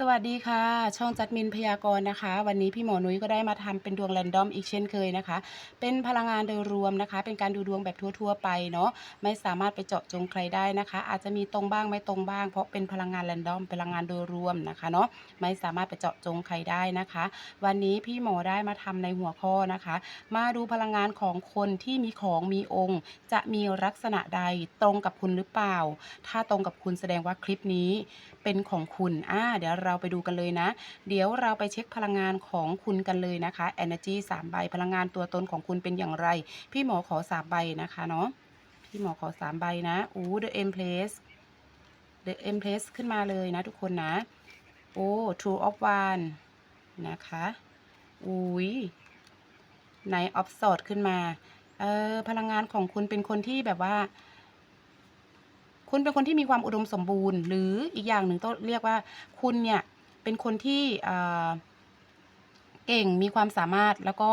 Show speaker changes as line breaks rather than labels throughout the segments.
สวัสดีค่ะ ช่องจัดมินพยากรณ์นะคะ วันนี้พี่หมอนุ้ยก็ได้มาทำเป็นดวงแรนดอมอีกเช่นเคยนะคะ เป็นพลังงานโดยรวมนะคะ เป็นการดูดวงแบบทั่วๆไปเนาะไม่สามารถไปเจาะจงใครได้นะคะ อาจจะมีตรงบ้างไม่ตรงบ้าง เพราะเป็นพลังงานแรนดอมพลังงานโดยรวมนะคะเนาะไม่สามารถไปเจาะจงใครได้นะคะ วันนี้พี่หมอได้มาทำในหัวข้อนะคะ มาดูพลังงานของคนที่มีของมีองค์ จะมีลักษณะใดตรงกับคุณหรือเปล่า ถ้าตรงกับคุณแสดงว่าคลิปนี้เป็นของคุณอ่าเดี๋ยวเราไปดูกันเลยนะ เดี๋ยวเราไปเช็คพลังงานของคุณกันเลยนะคะ Energy 3 ใบพลังงานตัวตนของคุณเป็นอย่างไร พี่หมอขอ 3 ใบนะคะเนาะพี่หมอขอ 3 ใบนะอู้ The Empress The Empress ขึ้นมาเลยนะทุกคนนะ โอ้ True of One นะคะอุ้ย Knight of Swords ขึ้นมาเออพลังงานของคุณเป็นคนที่แบบว่า คุณเป็นคนที่มีความอุดมสมบูรณ์ หรืออีกอย่างหนึ่งต้องเรียกว่า คุณเนี่ยเป็นคนที่เออเก่งมีความสามารถแล้วก็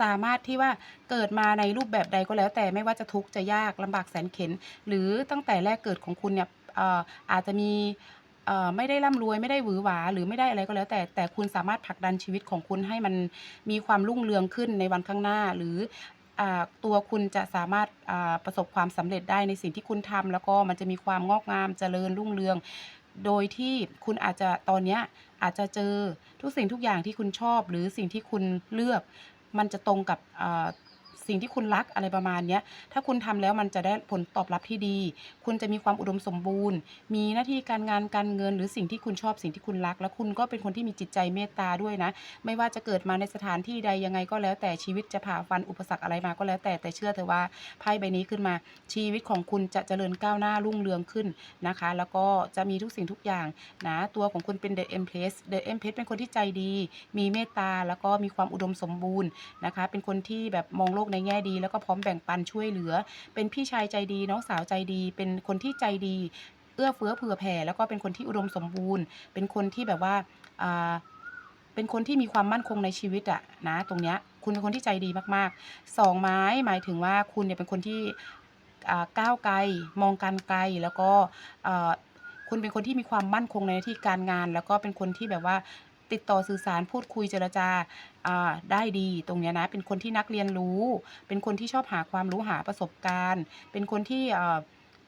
สามารถที่ว่าเกิดมาในรูปแบบใดก็แล้ว แต่ไม่ว่าจะทุกข์จะยากลำบากแสนเข็ญหรือตั้งแต่แรกเกิดของคุณเนี่ยเอออาจจะมีเออไม่ได้ร่ำรวยไม่ได้หวือหวาหรือไม่ได้อะไรก็แล้ว แต่แต่คุณสามารถผลักดันชีวิตของคุณให้มันมีความรุ่งเรืองขึ้นในวันข้างหน้า หรือ ตัวคุณจะสามารถประสบความสำเร็จได้ในสิ่งที่คุณทำแล้วก็มันจะมีความงอกงามเจริญรุ่งเรือง โดยที่คุณอาจจะตอนเนี้ยอาจจะเจอทุกสิ่งทุกอย่างที่คุณชอบ หรือสิ่งที่คุณเลือก มันจะตรงกับ สิ่งที่คุณรักอะไรประมาณเนี้ยถ้าคุณทำแล้วมันจะได้ผลตอบรับที่ดี คุณจะมีความอุดมสมบูรณ์ มีหน้าที่การงานการเงิน หรือสิ่งที่คุณชอบสิ่งที่คุณรัก แล้วคุณก็เป็นคนที่มีจิตใจเมตตาด้วยนะ ไม่ว่าจะเกิดมาในสถานที่ใดยังไงก็แล้ว แต่ชีวิตจะผ่าฟันอุปสรรคอะไรมาก็แล้วแต่แต่เชื่อเถอะว่าไพ่ใบนี้ขึ้นมา ชีวิตของคุณจะเจริญก้าวหน้ารุ่งเรืองขึ้นนะคะ แล้วก็จะมีทุกสิ่งทุกอย่างนะตัวของคุณเป็น The Empress The Empress เป็นคนที่ใจดี มีเมตตาแล้วก็มีความอุดมสมบูรณ์นะคะ เป็นคนที่แบบมองโลกในแง่ดี แล้วก็พร้อมแบ่งปันช่วยเหลือ เป็นพี่ชายใจดี น้องสาวใจดี เป็นคนที่ใจดี เอื้อเฟื้อเผื่อแผ่ แล้วก็เป็นคนที่อุดมสมบูรณ์ เป็นคนที่แบบว่าเป็นคนที่มีความมั่นคงในชีวิตอะนะตรงเนี้ยคุณเป็นคนที่ใจดีมากๆสองไม้หมายถึงว่าคุณเนี่ยเป็นคนที่ก้าวไกลมองการไกลแล้วก็คุณเป็นคนที่มีความมั่นคงในที่การงาน แล้วก็เป็นคนที่แบบว่าติดต่อสื่อสารพูดคุยเจรจา ได้ดีตรงเนี้ยนะ เป็นคนที่นักเรียนรู้ เป็นคนที่ชอบหาความรู้หาประสบการณ์ เป็นคนที่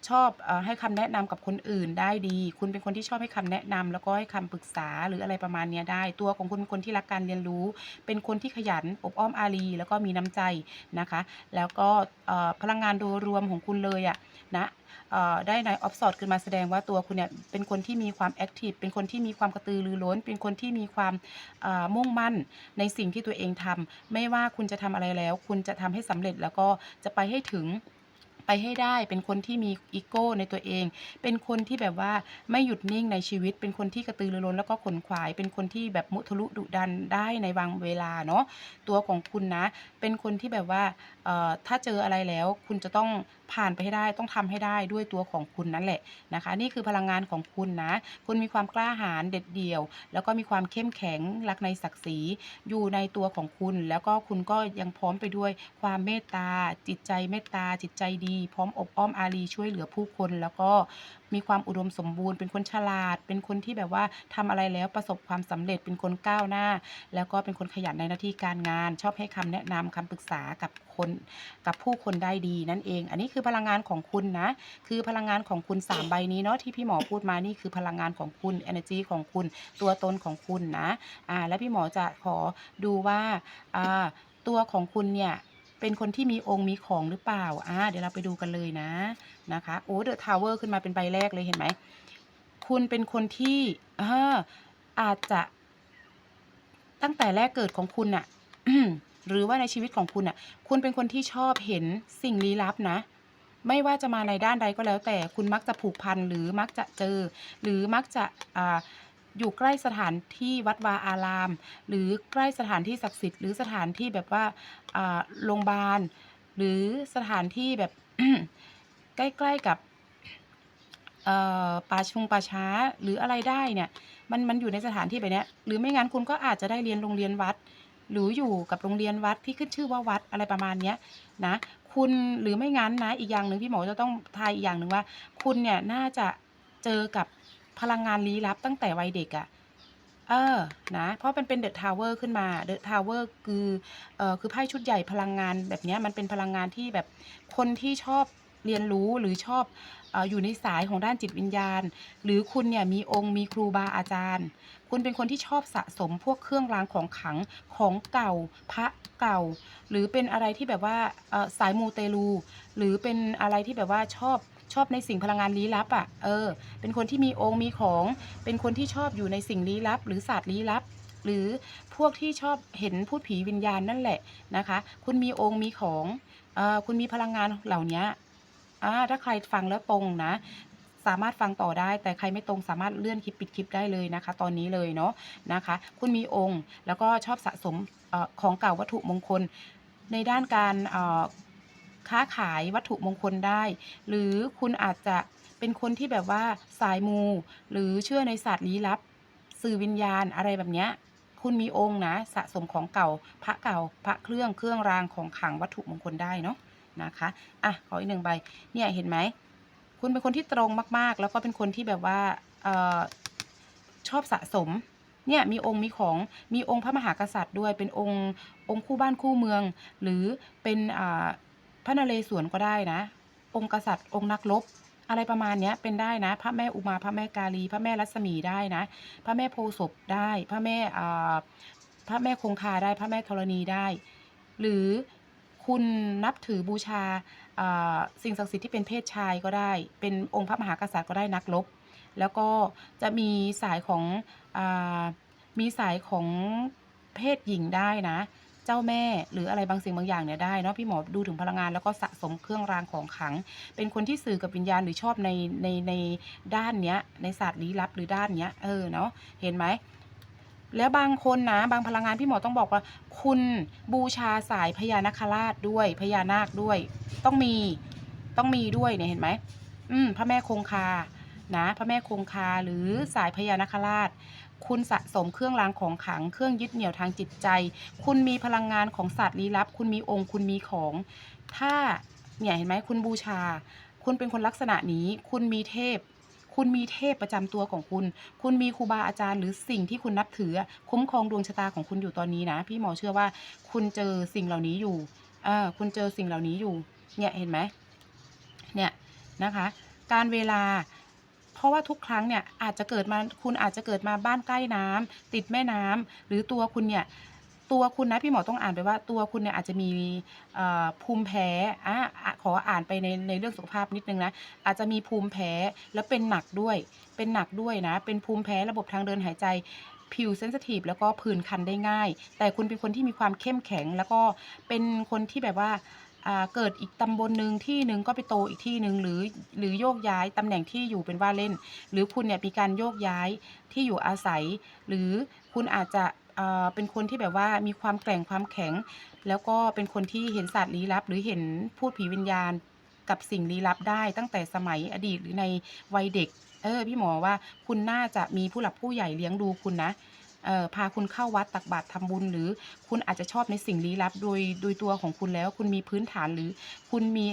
ชอบอให้คำแนะนำกับคนอื่นได้ดี คุณเป็นคนที่ชอบให้คำแนะนำแล้วก็ให้คำปรึกษาหรืออะไรประมาณเนี้ยได้ ตัวของคุณเป็นคนที่รักการเรียนรู้ เป็นคนที่ขยันอบอ้อมอารี แล้วก็มีน้ำใจนะคะ แล้วก็พลังงานโดยรวมของคุณเลยอะ นะได้ในออฟสอดขึ้นมาแสดงว่าตัวคุณเนี่ยเป็นคนที่มีความแอคทีฟเป็นคนที่มีความกระตือรือร้น เป็นคนที่มีความมุ่งมั่นในสิ่งที่ตัวเองทำไม่ว่าคุณจะทำอะไรแล้ว คุณจะทำให้สำเร็จแล้วก็จะไปให้ถึงไปให้ได้เป็นคนที่มีอีโก้ในตัวเอง เป็นคนที่แบบว่าไม่หยุดนิ่งในชีวิต เป็นคนที่กระตือรือร้นแล้วก็ขนขวาย เป็นคนที่แบบมุทะลุดุดันได้ในบางเวลาเนาะตัวของคุณนะ เป็นคนที่แบบว่า ถ้าเจออะไรแล้วคุณจะต้องผ่านไปให้ได้ต้องทำให้ได้ด้วยตัวของคุณนั่นแหละนะคะ นี่คือพลังงานของคุณนะ คุณมีความกล้าหาญเด็ดเดี่ยว แล้วก็มีความเข้มแข็งรักในศักดิ์ศรีอยู่ในตัวของคุณ แล้วก็คุณก็ยังพร้อมไปด้วยความเมตตาจิตใจเมตตาจิตใจดี พร้อมอบอ้อมอารีช่วยเหลือผู้คนแล้วก็มีความอุดมสมบูรณ์ เป็นคนฉลาด เป็นคนที่แบบว่าทำอะไรแล้วประสบความสำเร็จ เป็นคนก้าวหน้า แล้วก็เป็นคนขยันในหน้าที่การงาน ชอบให้คำแนะนำคำปรึกษากับคนกับผู้คนได้ดีนั่นเอง อันนี้คือพลังงานของคุณนะ คือพลังงานของคุณสามใบนี้เนาะที่พี่หมอพูดมานี่คือพลังงานของคุณ energy ของคุณ ตัวตนของคุณนะอ่าแล้วพี่หมอจะขอดูว่าอ่าตัวของคุณเนี่ยเป็นคนที่มีองค์มีของหรือเปล่าอ่าเดี๋ยวเราไปดูกันเลยนะ นะคะโอ้เดอะทาวเวอร์ขึ้นมาเป็นใบแรกเลยเห็นไหม คุณเป็นคนที่อ่าอาจจะตั้งแต่แรกเกิดของคุณน่ะหรือว่าในชีวิตของคุณน่ะ คุณเป็นคนที่ชอบเห็นสิ่งลี้ลับนะ ไม่ว่าจะมาในด้านใดก็แล้ว แต่คุณมักจะผูกพันหรือมักจะเจอ หรือมักจะอ่าอยู่ใกล้สถานที่วัดวาอาราม หรือใกล้สถานที่ศักดิ์สิทธิ์หรือสถานที่แบบว่าโรงพยาบาลหรือสถานที่แบบ ใกล้ ๆกับป่าชงป่าช้าหรืออะไรได้เนี่ยมันมันอยู่ในสถานที่แบบนี้หรือไม่งั้นคุณก็อาจจะได้เรียนโรงเรียนวัด หรืออยู่กับโรงเรียนวัดที่ขึ้นชื่อว่าวัดอะไรประมาณเนี้ยนะคุณหรือไม่งั้นนะอีกอย่างหนึ่งพี่หมอจะต้องทายอีกอย่างหนึ่งว่า คุณเนี่ยน่าจะเจอกับพลังงานลี้ลับตั้งแต่วัยเด็กอะเออ นะ เพราะมันเป็น The Tower ขึ้นมา The Tower คือ เอ่อ คือไพ่ชุดใหญ่พลังงานแบบนี้มันเป็นพลังงานที่แบบคนที่ชอบ เรียนรู้หรือชอบออยู่ในสายของด้านจิตวิญญาณ หรือคุณเนี่ยมีองค์มีครูบาอาจารย์ คุณเป็นคนที่ชอบสะสมพวกเครื่องรางของขลังของเก่าพระเก่า หรือเป็นอะไรที่แบบว่าสายมูเตลู หรือเป็นอะไรที่แบบว่าชอบชอบในสิ่งพลังงานลี้ลับอะเออ เป็นคนที่มีองค์มีของ เป็นคนที่ชอบอยู่ในสิ่งลี้ลับ หรือศาสตร์ลี้ลับ หรือพวกที่ชอบเห็นพูดผีวิญญาณนั่นแหละนะคะ คุณมีองค์มีของเออคุณมีพลังงานเหล่านี้ อาถ้าใครฟังแล้วตรงนะ สามารถฟังต่อได้ แต่ใครไม่ตรงสามารถเลื่อนคลิปปิดคลิปได้เลยนะคะ ตอนนี้เลยเนาะนะคะ คุณมีองค์ แล้วก็ชอบสะสมอของเก่าวัตถุมงคลในด้านการค้าขายวัตถุมงคลได้ หรือคุณอาจจะเป็นคนที่แบบว่าสายมู หรือเชื่อในศาสตร์ลี้ลับ สื่อวิญญาณอะไรแบบเนี้ยคุณมีองค์นะ สะสมของเก่า พระเก่า พระเครื่องเครื่องรางของขลังวัตถุมงคลได้เนาะ นะคะอะขออีก1ใบเนี่ยเห็นไหมคุณเป็นคนที่ตรงมากๆ แล้วก็เป็นคนที่แบบว่าออชอบสะสมเนี่ยมีองค์มีของมีองค์พระมหากษัตริย์ด้วย เป็นองค์องค์คู่บ้านคู่เมือง หรือเป็นพระนเรศวรก็ได้นะ องค์กษัตริย์ องค์นักรบอะไรประมาณนี้เป็นได้นะ พระแม่อุมาพระแม่กาลี พระแม่รัศมีได้นะ พระแม่โพศพได้ พระแม่พระแม่คงคาได้ พระแม่ธรณีได้ หรือ คุณนับถือบูชาสิ่งศักดิ์สิทธิ์ที่เป็นเพศชายก็ได้ เป็นองค์พระมหากษัตริย์ก็ได้นักรบแล้วก็จะมีสายของอมีสายของเพศหญิงได้นะ เจ้าแม่หรืออะไรบางสิ่งบางอย่างเนี่ยได้เนาะพี่หมอดูถึงพลังงานแล้วก็สะสมเครื่องรางของขลัง เป็นคนที่สื่อกับวิญญาณหรือชอบในในในด้านเนี้ยในศาสตร์ลี้ลับหรือด้านเนี้ยเออเนาะเห็นไหม แล้วบางคนนะ บางพลังงานพี่หมอต้องบอกว่า คุณบูชาสายพญานาคราชด้วยพญานาคด้วย ต้องมีต้องมีด้วยเนี่ยเห็นไหมอืมพระแม่คงคานะพระแม่คงคาหรือสายพญานาคราช คุณสะสมเครื่องรางของขลังเครื่องยึดเหนี่ยวทางจิตใจ คุณมีพลังงานของศาสตร์ลี้ลับ คุณมีองค์คุณมีของ ถ้าเนี่ยเห็นไหมคุณบูชา คุณเป็นคนลักษณะนี้ คุณมีเทพ คุณมีเทพประจำตัวของคุณ คุณมีครูบาอาจารย์หรือสิ่งที่คุณนับถือ คุ้มครองดวงชะตาของคุณอยู่ตอนนี้นะ พี่หมอเชื่อว่า คุณเจอสิ่งเหล่านี้อยู่เออคุณเจอสิ่งเหล่านี้อยู่ เนี่ยเห็นไหมเนี่ยนะคะ การเวลาเพราะว่าทุกครั้งเนี่ยอาจจะเกิดมาคุณอาจจะเกิดมาบ้านใกล้น้ำติดแม่น้ำหรือตัวคุณเนี่ย ตัวคุณนะพี่หมอต้องอ่านไปว่า ตัวคุณเนี่ยอาจจะมีภูมิแพ้อาอะขออ่านไปในในเรื่องสุขภาพนิดนึงนะอาจจะมีภูมิแพ้แล้วเป็นหนักด้วย เป็นหนักด้วยนะ เป็นภูมิแพ้ระบบทางเดินหายใจผิวเซนซิทิฟแล้วก็ผื่นคันได้ง่าย แต่คุณเป็นคนที่มีความเข้มแข็ง แล้วก็เป็นคนที่แบบว่าาเกิดอีกตำบลหนึ่งที่หนึ่งก็ไปโตอีกที่หนึ่งหรือหรือโยกย้ายตำแหน่งที่อยู่เป็นว่าเล่น หรือคุณเนี่ยมีการโยกย้ายที่อยู่อาศัย หรือคุณอาจจะ เป็นคนที่แบบว่ามีความแกร่งความแข็ง แล้วก็เป็นคนที่เห็นศาสตร์ลี้ลับ หรือเห็นพูดผีวิญญาณกับสิ่งลี้ลับได้ตั้งแต่สมัยอดีตหรือในวัยเด็ก เออ พี่หมอว่าคุณน่าจะมีผู้หลักผู้ใหญ่เลี้ยงดูคุณนะ พาคุณเข้าวัดตักบาตรทำบุญ หรือคุณอาจจะชอบในสิ่งลี้ลับโดยโดยตัวของคุณแล้ว คุณมีพื้นฐานหรือคุณมี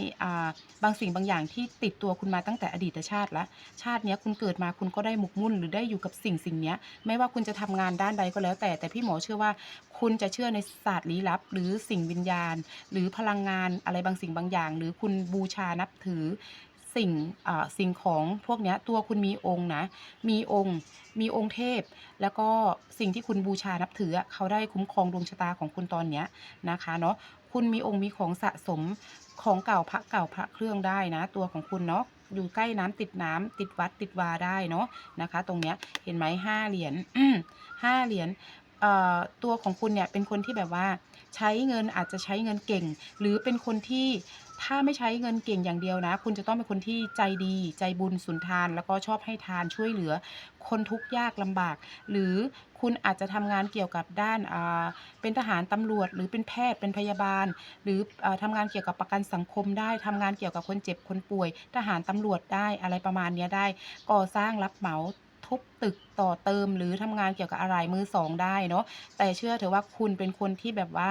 บางสิ่งบางอย่างที่ติดตัวคุณมาตั้งแต่อดีตชาติแล้วชาตินี้คุณเกิดมาคุณก็ได้หมกมุ่นหรือได้อยู่กับสิ่งสิ่งนี้ไม่ว่าคุณจะทำงานด้านใดก็แล้วแต่ แต่พี่หมอเชื่อว่า คุณจะเชื่อในศาสตร์ลี้ลับ หรือสิ่งวิญญาณ หรือพลังงานอะไรบางสิ่งบางอย่าง หรือคุณบูชานับถือ สิ่งอ่าสิ่งของพวกนี้ตัวคุณมีองค์นะ มีองค์ มีองค์เทพ แล้วก็สิ่งที่คุณบูชานับถือเขาได้คุ้มครองดวงชะตาของคุณตอนนี้นะคะเนาะคุณมีองค์มีของสะสมของเก่าพระเก่าพระเครื่องได้นะ ตัวของคุณเนาะอยู่ใกล้น้ำติดน้ำติดวัดติดวาได้เนาะนะคะ ตรงเนี้ยเห็นไหม5เหรียญ5เหรียญอ่อตัวของคุณเนี่ยเป็นคนที่แบบว่า ใช้เงินอาจจะใช้เงินเก่ง หรือเป็นคนที่ถ้าไม่ใช้เงินเก่งอย่างเดียวนะ คุณจะต้องเป็นคนที่ใจดีใจบุญสุนทาน แล้วก็ชอบให้ทานช่วยเหลือ คนทุกข์ยากลำบาก หรือคุณอาจจะทำงานเกี่ยวกับด้านอ่าเป็นทหารตำรวจ หรือเป็นแพทย์เป็นพยาบาล หรืออ่าทำงานเกี่ยวกับประกันสังคมได้ทำงานเกี่ยวกับคนเจ็บคนป่วย ทหารตำรวจได้อะไรประมาณนี้ได้ ก่อสร้างรับเหมา ทบตึกต่อเติมหรือทำงานเกี่ยวกับอะไรมือสองได้เนาะแต่เชื่อเถอะว่าคุณเป็นคนที่แบบว่า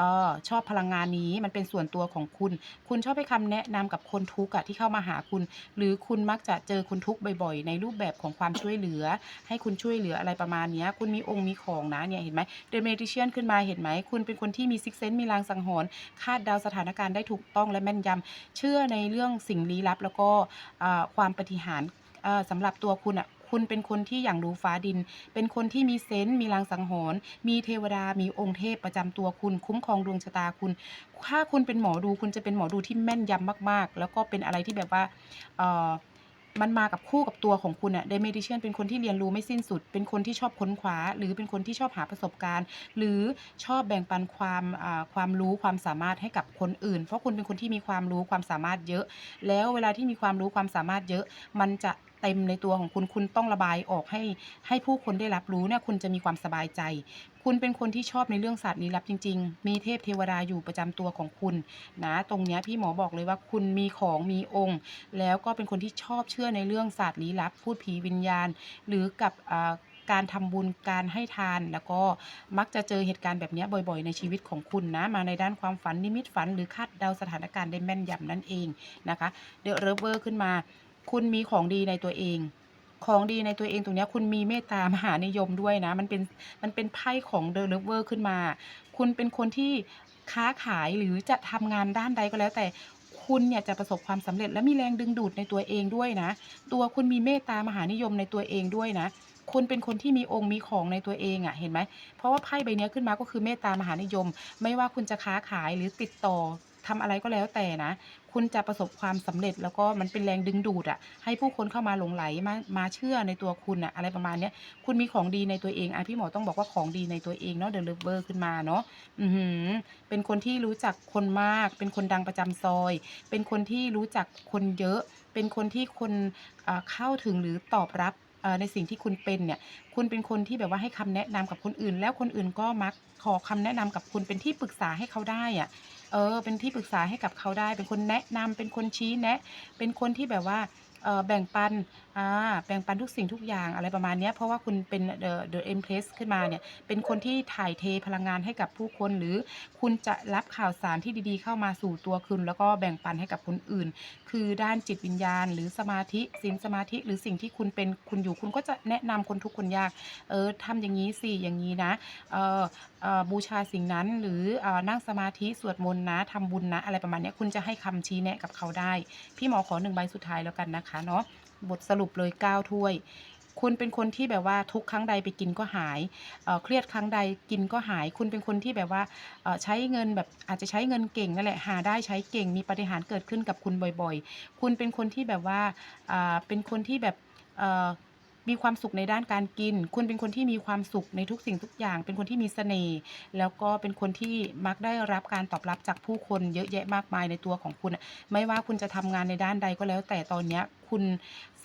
ออชอบพลังงานนี้มันเป็นส่วนตัวของคุณ คุณชอบให้คำแนะนำกับคนทุกข์ที่เข้ามาหาคุณ หรือคุณมักจะเจอคนทุกข์บ่อยๆ ในรูปแบบของความช่วยเหลือ ให้คุณช่วยเหลืออะไรประมาณนี้คุณมีองค์มีของนะเนี่ยเห็นไหมเดเมดิเชียนขึ้นมาเห็นไหมคุณเป็นคนที่มีซิกเซนมีลางสังหรณ์คาดเดาสถานการณ์ได้ถูกต้องและแม่นยำเชื่อในเรื่องสิ่งลี้ลับ แล้วก็ความปฏิหารย์อ่าสำหรับตัวคุณอะ คุณเป็นคนที่อย่างรู้ฟ้าดิน เป็นคนที่มีเซนต์มีลางสังหรณ์มีเทวดา มีองค์เทพประจำตัวคุณ คุ้มครองดวงชะตาคุณ ถ้าคุณเป็นหมอดูคุณจะเป็นหมอดูที่แม่นยำมาก ๆ แล้วก็เป็นอะไรที่แบบว่าเอ่อ มันมากับคู่กับตัวของคุณอะเดเมดิเชียนเป็นคนที่เรียนรู้ไม่สิ้นสุด เป็นคนที่ชอบค้นคว้า หรือเป็นคนที่ชอบหาประสบการณ์ หรือชอบแบ่งปันความความรู้ความสามารถให้กับคนอื่น เพราะคุณเป็นคนที่มีความรู้ความสามารถเยอะ แล้วเวลาที่มีความรู้ความสามารถเยอะ มันจะเต็มในตัวของคุณคุณต้องระบายออกให้ให้ผู้คนได้รับรู้เนี่ยคุณจะมีความสบายใจ คุณเป็นคนที่ชอบในเรื่องศาสตร์ลี้ลับจริง ๆ มีเทพเทวดาอยู่ประจำตัวของคุณนะตรงนี้พี่หมอบอกเลยว่าคุณมีของมีองค์ แล้วก็เป็นคนที่ชอบเชื่อในเรื่องศาสตร์ลี้ลับ พูดผีวิญญาณ หรือกับการทำบุญการให้ทาน แล้วก็มักจะเจอเหตุการณ์แบบนี้บ่อยๆ ในชีวิตของคุณนะ มาในด้านความฝันนิมิตฝัน หรือคาดเดาสถานการณ์ได้แม่นยำนั่นเองนะคะเดอะเรเวอร์ขึ้นมา คุณมีของดีในตัวเอง ของดีในตัวเองตรงนี้คุณมีเมตตามหานิยมด้วยนะ มันเป็นมันเป็นไพ่ของเดอะเรเวอร์ขึ้นมา คุณเป็นคนที่ค้าขายหรือจะทำงานด้านใดก็แล้วแต่คุณเนี่ยจะประสบความสำเร็จและมีแรงดึงดูดในตัวเองด้วยนะ ตัวคุณมีเมตตามหานิยมในตัวเองด้วยนะ คุณเป็นคนที่มีองค์มีของในตัวเองอะ่ะเห็นไหม เพราะว่าไพ่ใบเนี้ยขึ้นมาก็คือเมตตามหานิยม ไม่ว่าคุณจะค้าขายหรือติดต่อทำอะไรก็แล้วแต่นะ คุณจะประสบความสำเร็จ แล้วก็มันเป็นแรงดึงดูดอะ่ะ ให้ผู้คนเข้ามาหลงไหลมามาเชื่อในตัวคุณอะ่ะอะไรประมาณเนี้ยคุณมีของดีในตัวเองอะพี่หมอต้องบอกว่าของดีในตัวเองเนาะเดอะเลเวอร์ขึ้นมาเนาะอือหือเป็นคนที่รู้จักคนมาก เป็นคนดังประจำซอย เป็นคนที่รู้จักคนเยอะ เป็นคนที่คนเข้าถึงหรือตอบรับในสิ่งที่คุณเป็นเนี่ย คุณเป็นคนที่แบบว่าให้คำแนะนำกับคนอื่น แล้วคนอื่นก็มักขอคำแนะนำกับคุณเป็นที่ปรึกษาให้เขาได้อะ เออ เป็นที่ปรึกษาให้กับเขาได้ เป็นคนแนะนำเป็นคนชี้แนะ เป็นคนที่แบบว่าเอ่อแบ่งปันอ่าแบ่งปันทุกสิ่งทุกอย่างอะไรประมาณนี้เพราะว่าคุณเป็น The The Empress ขึ้นมาเนี่ย เป็นคนที่ถ่ายเทพลังงานให้กับผู้คน หรือคุณจะรับข่าวสารที่ดีๆ เข้ามาสู่ตัวคุณ แล้วก็แบ่งปันให้กับคนอื่น คือด้านจิตวิญญาณ หรือสมาธิศีลสมาธิหรือสิ่งที่คุณเป็นคุณอยู่คุณก็จะแนะนำคนทุกคนยากเออทำอย่างนี้สิอย่างนี้นะเออเออบูชาสิ่งนั้นหรือเออนั่งสมาธิสวดมนต์นะทำบุญนะอะไรประมาณนี้คุณจะให้คำชี้แนะกับเขาได้ พี่หมอขอหนึ่งใบสุดท้ายแล้วกันนะคะเนาะบทสรุปเลย9ถ้วย คุณเป็นคนที่แบบว่าทุกครั้งใดไปกินก็หายเอ่อเครียดครั้งใดกินก็หาย คุณเป็นคนที่แบบว่าเอ่อใช้เงินแบบอาจจะใช้เงินเก่งนั่นแหละหาได้ใช้เก่งมีปาฏิหารย์เกิดขึ้นกับคุณบ่อยๆ คุณเป็นคนที่แบบว่าอ่าเป็นคนที่แบบเอ่อมีความสุขในด้านการกิน คุณเป็นคนที่มีความสุขในทุกสิ่งทุกอย่าง เป็นคนที่มีเสน่ห์ แล้วก็เป็นคนที่มักได้รับการตอบรับจากผู้คนเยอะแยะมากมายในตัวของคุณ ไม่ว่าคุณจะทำงานในด้านใดก็แล้ว แต่ตอนเนี้ย คุณ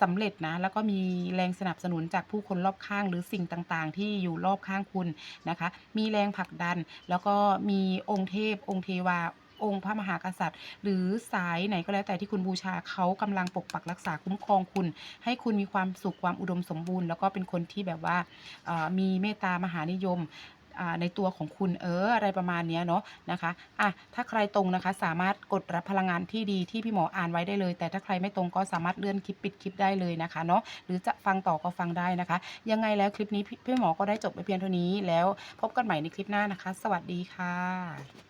สำเร็จนะ แล้วก็มีแรงสนับสนุนจากผู้คนรอบข้าง หรือสิ่งต่างๆ ที่อยู่รอบข้างคุณนะคะ มีแรงผลักดัน แล้วก็มีองค์เทพ องค์เทวาองค์พระมหากษัตริย์ หรือสายไหนก็แล้วแต่ที่คุณบูชาเขากำลังปกปักรักษาคุ้มครองคุณ ให้คุณมีความสุขความอุดมสมบูรณ์ แล้วก็เป็นคนที่แบบว่ามีเมตตามหานิยม ในตัวของคุณเอออะไรประมาณนี้เนาะนะคะอะถ้าใครตรงนะคะสามารถกดรับพลังงานที่ดีที่พี่หมออ่านไว้ได้เลย แต่ถ้าใครไม่ตรงก็สามารถเลื่อนคลิปปิดคลิปได้เลยนะคะเนาะหรือจะฟังต่อก็ฟังได้นะคะ ยังไงแล้วคลิปนี้พี่พี่หมอก็ได้จบไปเพียงเท่านี้แล้วพบกันใหม่ในคลิปหน้านะคะ สวัสดีค่ะ